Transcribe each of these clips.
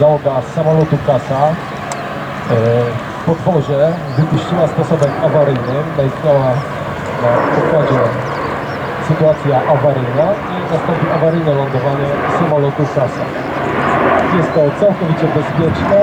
załoga samolotu Kasa e, w podwozie wypuściła sposobem awaryjnym, zaistniała na pokładzie sytuacja awaryjna i nastąpi awaryjne lądowanie samolotu Kasa. Jest to całkowicie bezpieczne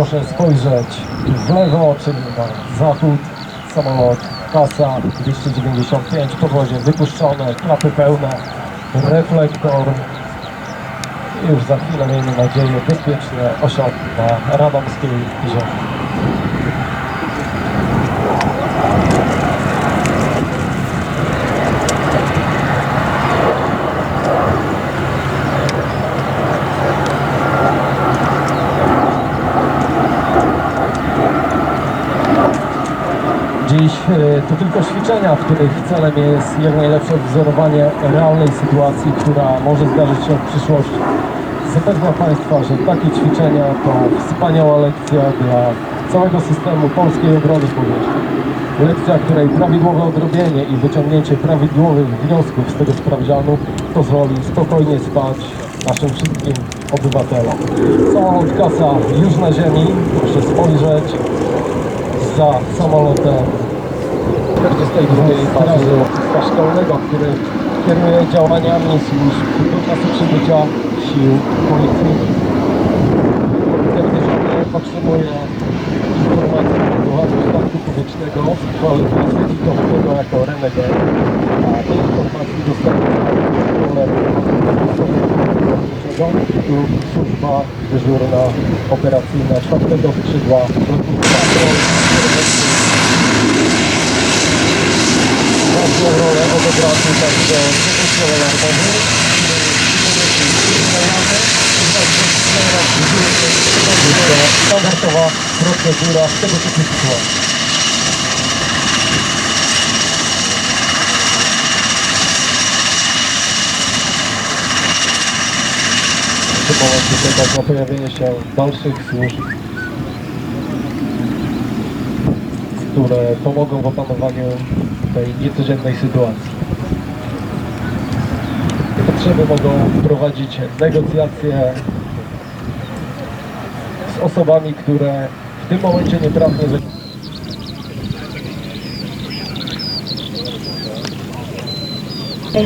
Proszę spojrzeć w lewo, czyli na zachód. Samolot Kasa 295, podwozie wypuszczone, klapy pełne, reflektor. I już za chwilę, miejmy nadzieję, bezpiecznie osiągnie na radomskiej ziemi. Dziś e, to tylko ćwiczenia, których celem jest jak najlepsze wzorowanie realnej sytuacji, która może zdarzyć się w przyszłości. Zapewniam Państwa, że takie ćwiczenia to wspaniała lekcja dla całego systemu polskiej obrony powietrznej. Lekcja, której prawidłowe odrobienie i wyciągnięcie prawidłowych wniosków z tego sprawdzianu pozwoli spokojnie spać naszym wszystkim obywatelom. Samolot kasa już na ziemi, proszę spojrzeć za samolotem 42 Straży Lotnictwa Szkolnego, który kieruje działaniami służb do czasu przybycia sił policyjnych. Policja dyżurny otrzymuje informacje na temat statku powietrznego z kwalifikacji widowego jako renegat, a służba dyżurna operacyjna czwartego skrzydła lotnictwa. Ważną rolę odebrał także wypuszczony alarmowy, standardowa procedura tego typu sytuacji. W tym momencie czekać na pojawienie się dalszych służb, które pomogą w opanowaniu tej niecodziennej sytuacji. Potrzeby mogą prowadzić negocjacje z osobami, które w tym momencie nieprawnie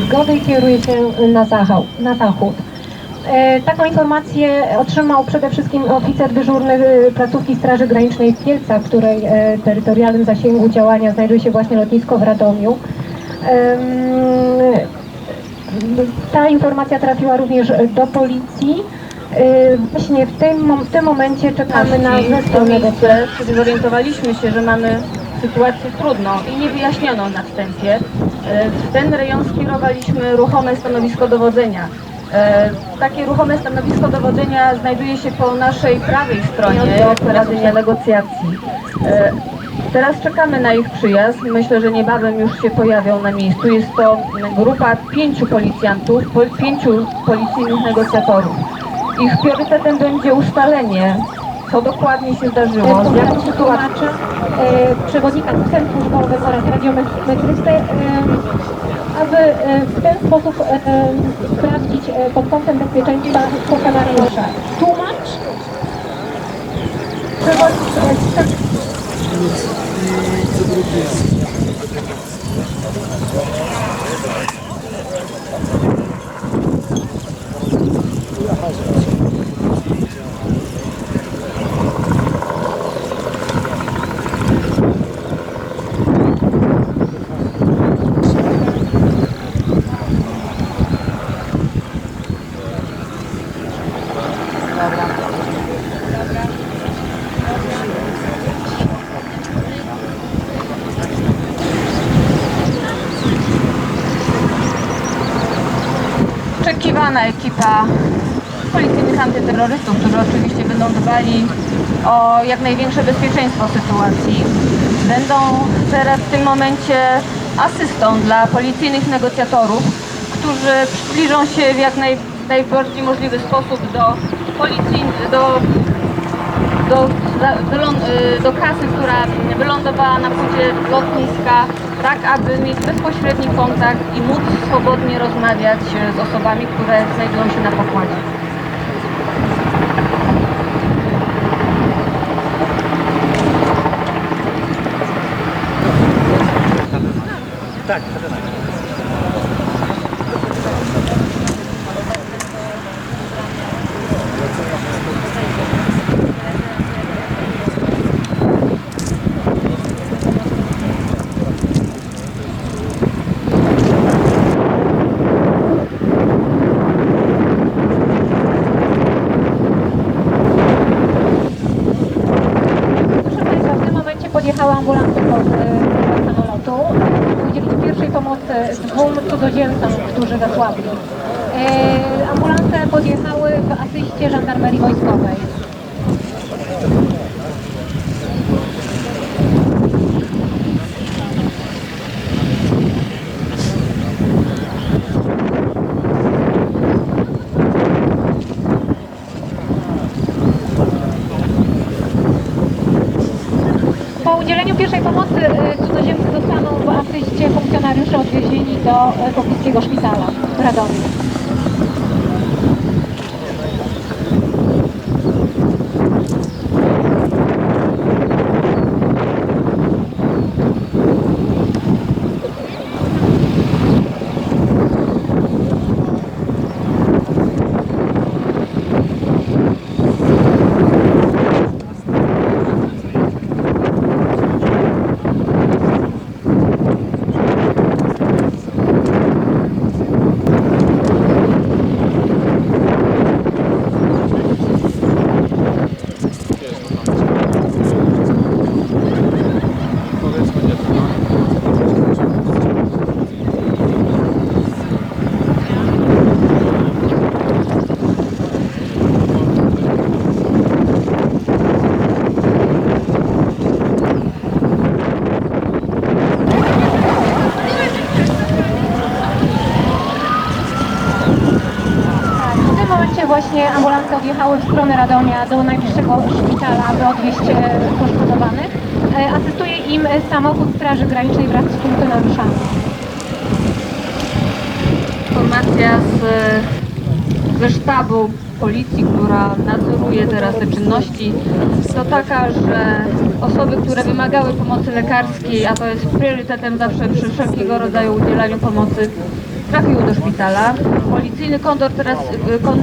Zgody kieruje się na zachód. E, Taką informację otrzymał przede wszystkim oficer dyżurny e, placówki Straży Granicznej w Kielcach, w której e, terytorialnym zasięgu działania znajduje się właśnie lotnisko w Radomiu. Ta informacja trafiła również do policji. E, Właśnie w tym, w tym momencie czekamy na zespół negocjacji. kiedy zorientowaliśmy się, że mamy sytuację trudną i niewyjaśnioną na wstępie. W ten rejon skierowaliśmy ruchome stanowisko dowodzenia. E, Takie ruchome stanowisko dowodzenia znajduje się po naszej prawej stronie prowadzenia negocjacji. E, Teraz czekamy na ich przyjazd. Myślę, że niebawem już się pojawią na miejscu. Jest to grupa pięciu policjantów, po- pięciu policyjnych negocjatorów. Ich priorytetem będzie ustalenie, co dokładnie się zdarzyło, sytuacją. tłumaczy e, przewodnika cen służbowych oraz radiometrysty, aby w ten sposób sprawdzić pod kątem bezpieczeństwa funkcjonariusza. Tłumacz przewodnik Oczekiwana ekipa policyjnych antyterrorystów, którzy oczywiście będą dbali o jak największe bezpieczeństwo sytuacji. Będą teraz w tym momencie asystą dla policyjnych negocjatorów, którzy przybliżą się w jak naj, najbardziej możliwy sposób do policji, do do, do, y, do kasy, która wylądowała na płycie lotniska, tak aby mieć bezpośredni kontakt i móc swobodnie rozmawiać y, z osobami, które znajdują się na pokładzie. Proszę Państwa, w tym momencie podjechała ambulancja pod e, samolotu. e, Udzielić pierwszej pomocy dwóm którzy zasłabli. E, ambulance podjechały w asyście żandarmerii wojskowej. Po udzieleniu pierwszej pomocy e, cudzoziemcy zostaną w asyście funkcjonariuszy odwiezieni do e, pobliskiego szpitala w Radomiu. Właśnie ambulancje odjechały w stronę Radomia do najbliższego szpitala, aby odwieźć e, poszkodowanych. E, Asystuje im e, samochód Straży Granicznej wraz z funkcjonariuszami. Informacja z, ze sztabu policji, która nadzoruje teraz te czynności, to taka, że osoby, które wymagały pomocy lekarskiej, a to jest priorytetem zawsze przy wszelkiego rodzaju udzielaniu pomocy, trafiły do szpitala. Policyjny kondor teraz y, kon,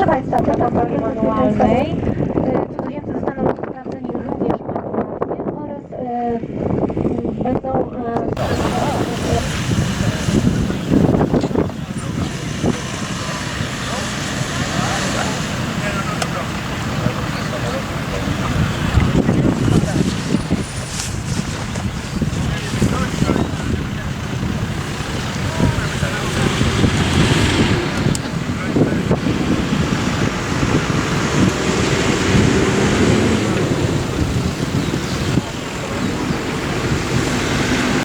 Proszę Państwa, protokol manualnej.